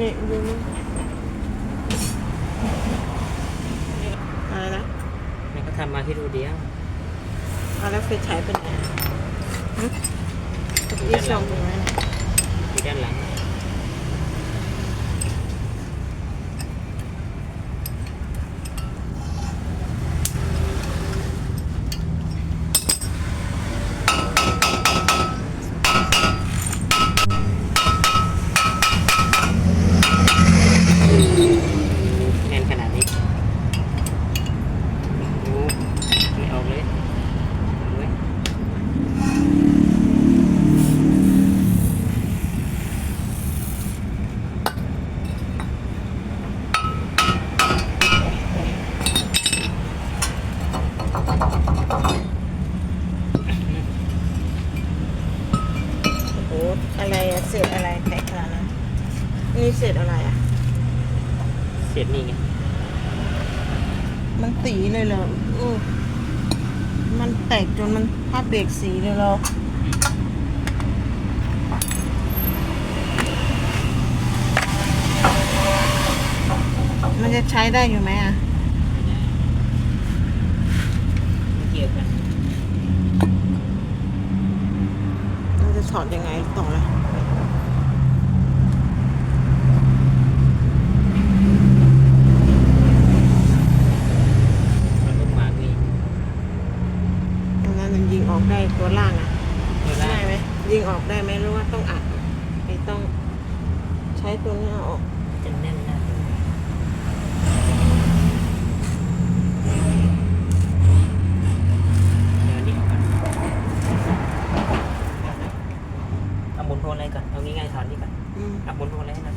นี่ดูนี่อะไรนะนี่ก็ทำมาที่รูเดียวเอาแล้วไฟฉายเป็นไงหึยี่สองตรงไหนนะอยู่ด้านหลัง แน่นขนาดนี้โอ้ไม่ออกเลยเอาไว้ โอ้โหอะไรอะเศษอะไรแตกขนาดนั้นนี่เศษอะไรอะ เสร็จนี่ไง มันตีเลยเหรอเออมันแตกจนมันผ้าเบรกสีเลยเหรอมันจะใช้ได้อยู่ไหมอะไม่เกี่ยวกันมันจะถอดยังไงต่อเลย มันลูกหมากนี่ ดังนั้นมันยิงออกได้ตัวล่างอะ ไม่ได้ ได้ไหม ยิงออกได้ไหมหรือว่าต้องอัดไม่ต้องใช้ตัวนี้เอาออก จะแน่นนะเดี๋ยวอันนี้ออกก่อนเอาหมุนโทนอะไรก่อน เอาง่ายๆถอนนี่ก่อน อืม เอาหมุนโทนอะไรให้หน่อย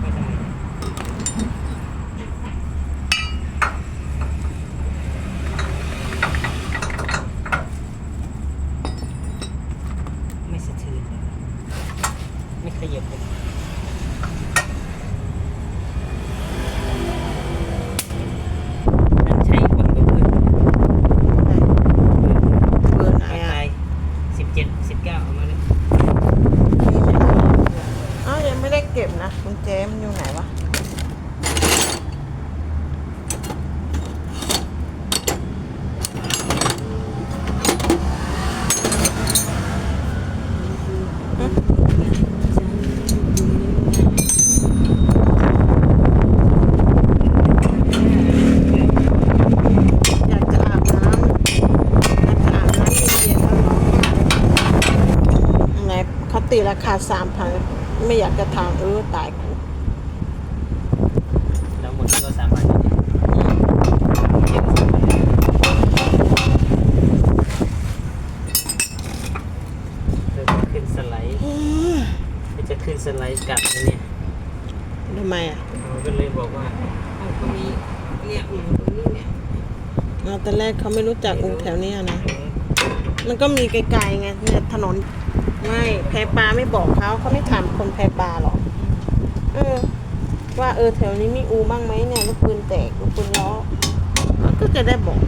ไม่ได้ไม่สะเทือนเลยไม่ขยับเลยนั่นใช้กดตัวเพื่อนเพื่อน เบอร์ไหน ไป อะ สิบเจ็ดสิบเก้าเอามาเลย อ้าวยังไม่ได้เก็บนะกุญแจมันอยู่ไหนวะอยากจะอาบน้ำอยากจะอาบน้ำเย็นๆแล้วร้อนไหนเขาตีราคาสามพันไม่อยากจะทำเออตายกูแล้วหมดก็สามพันเจ็ดสิบเริ่มขึ้นสไลด์มันจะขึ้นสไลด์กลับนะเนี่ยทำไมอะเราก็เลยบอกว่าเอ้าก็มีเนี่ยอู่ตรงนี้เนี่ยเราตอนแรกเขาไม่รู้จักอูแถวเนี้ยนะ มันก็มีไกลๆไงเนี่ยถนน ไม่แพปลาไม่บอกเขาเขาไม่ถามคนแพปลาหรอกเออ ว่าเออแถวนี้มีอูบ้างไหมเนี่ยลูกปืนแตกลูกปืนล้อก็จะได้บอก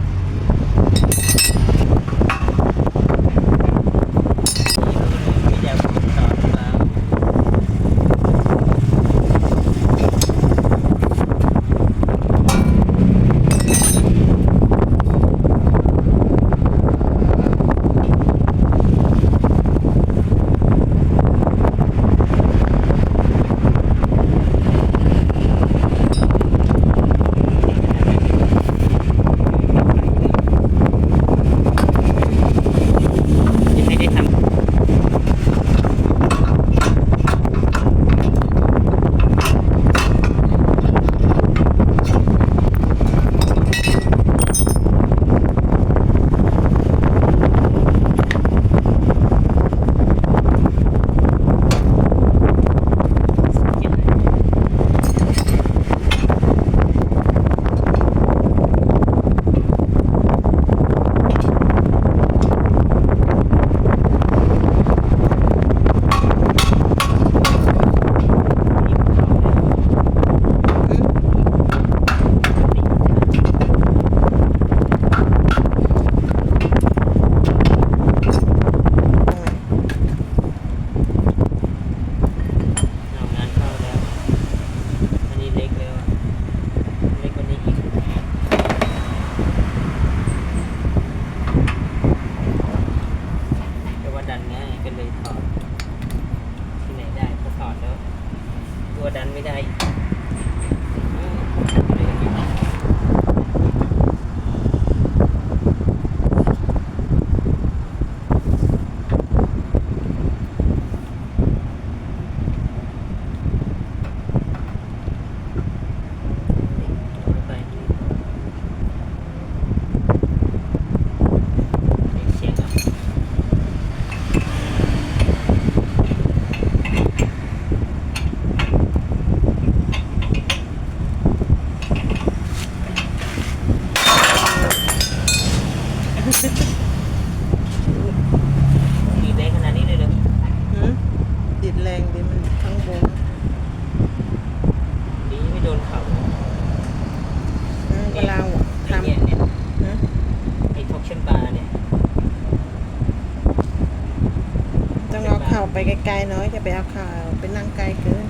าเข่าไปไกลๆหน้อยจะไปเอาเข่าไปนั่งไกลเกิน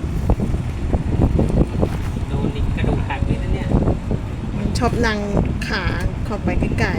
โดนนี่กระดูกหักเลยนะเนี่ย มันชอบนั่งขาเข้าไปใกล้ท็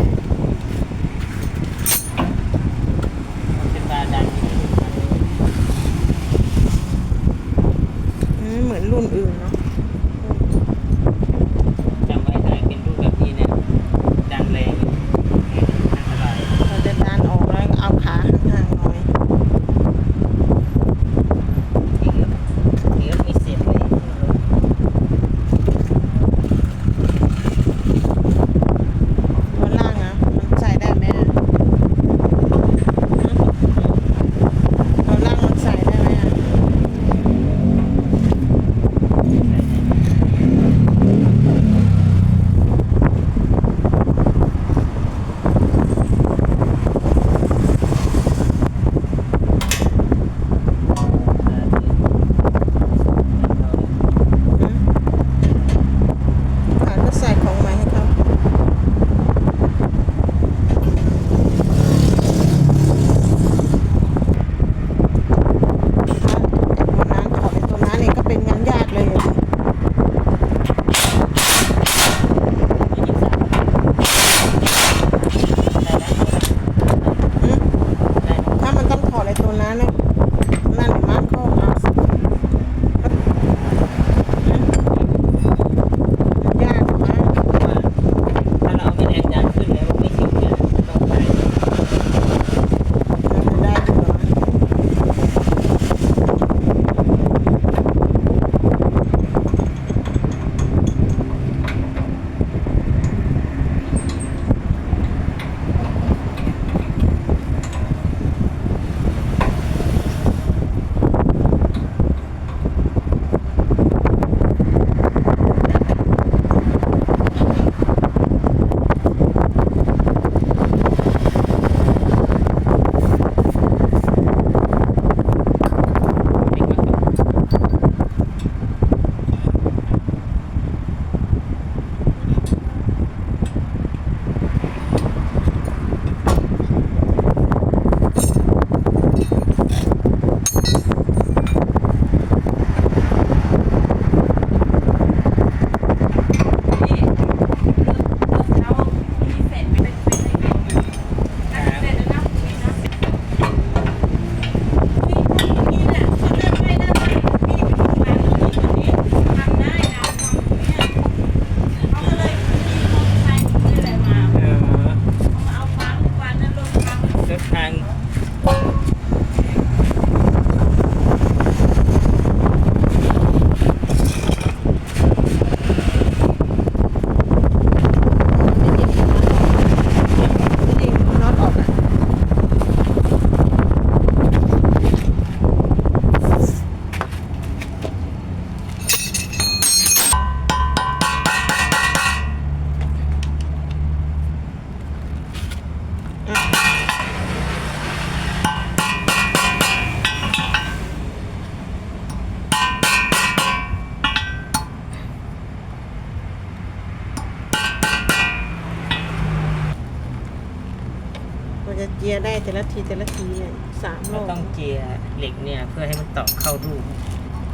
แต่ละทีแต่ละทีเนี่ยสามรเราอบต้องเจียร์เหล็กเนี่ย เพื่อให้มันตอกเข้ารูป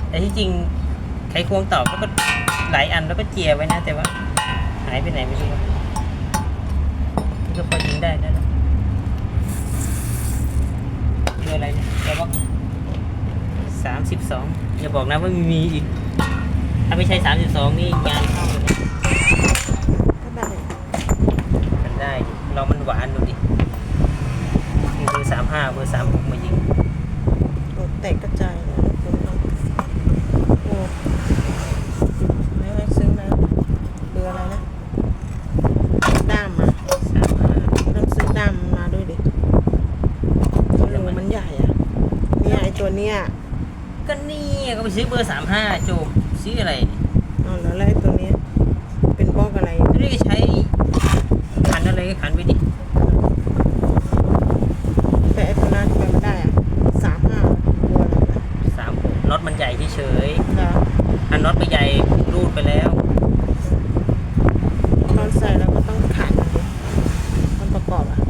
แต่ที่จริงไขควงตอกแล้วก็หลายอันแล้วก็เจียร์ไว้นะ แต่ว่า หายไปไหนไม่รู้อะนี่ก็พอยิงได้นะสิบสองอย่าบอกนะว่ามีอีก ถ้าไม่ใช่สามสิบสองนี่งานเข้าเลยนะ ก็ได้กันได้ดิลองมันหวานดูดิมีเบอร์สาม ห้าเบอร์สามหกมายิงโอ้แตกกระจายเลยนะคุณน้องโอ้แล้วให้ซื้อนะเบอร์อะไรนะด้ามมาสามห้าต้องซื้อด้ามมาด้วยดิรูมันใหญ่อะเนี่ยไอตัวเนี้ยก็นี่ก็ไปซื้อเบอร์สามห้าโจมซื้ออะไรเนี่ยเอาแล้วแล้วไอตัวเนี้ยเป็นบล็อกอะไรตัวนี้ก็ใช้ขันอะไรก็ขันไปดิ แต่ไอตัวนั้นทำไมไม่ได้อะสามห้าตัวอะไรนะ สามหกน็อตมันใหญ่เฉย แล้ว ๆอันน็อตไปใหญ่รูดไปแล้ว ตอนใส่เราก็ต้องขันดิมันประกอบอะ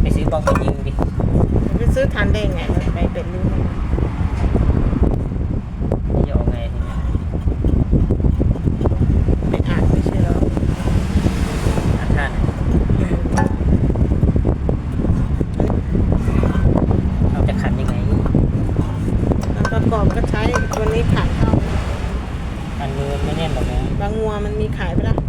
ไปซื้อ บล็อกมายิงดิไปซื้อทันได้ไงมันไปเป็นริ้วมันจะเอาไงทีเนี้ยไปอ่านไม่ใช่เหรออันท่านเราจะขันยังไงมันประกอบก็ใช้ตัวนี้ขันเข้าอันมือไม่แน่นหรอกนะบางงัวมันมีขายไปละจะ